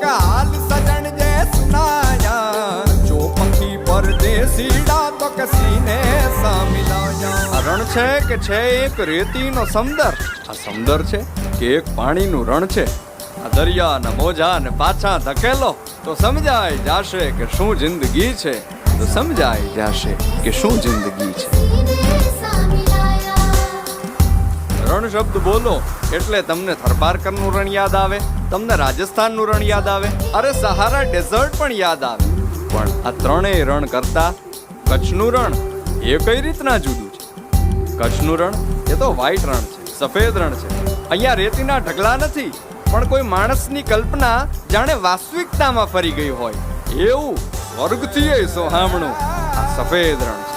ગાલ સજણ જે પર જે સીડા રણ છે કે છે એક રેતીનો સમદર? આ સમદર છે કે એક પાણીનું રણ છે? આ દરિયાના મોજાને પાછા ધકેલો, તો સમજાય જાશે કે શું જિંદગી છે? તો સમજાય જાશે કે શું જિંદગી છે? રણ શબ્દ બોલો, એટલે તમને થરપારકરનું રણ યાદ આવે, તમને રાજસ્થાનનું રણ યાદ આવે, અરે સહારા ડેઝર્ટ પણ યાદ આવે. પણ આ ત્રણેય રણ કરતા કચ્છનું રણ એ કઈ રીતના જુદું છે? કચ્છનું રણ એ તો વ્હાઈટ રણ છે, સફેદ રણ છે. અહીંયા રેતીના ઢગલા નથી, પણ કોઈ માણસની કલ્પના જાણે વાસ્તવિકતામાં ફરી ગઈ હોય. એવું સ્વર્ગથી સોહામણું, આ સફેદ રણ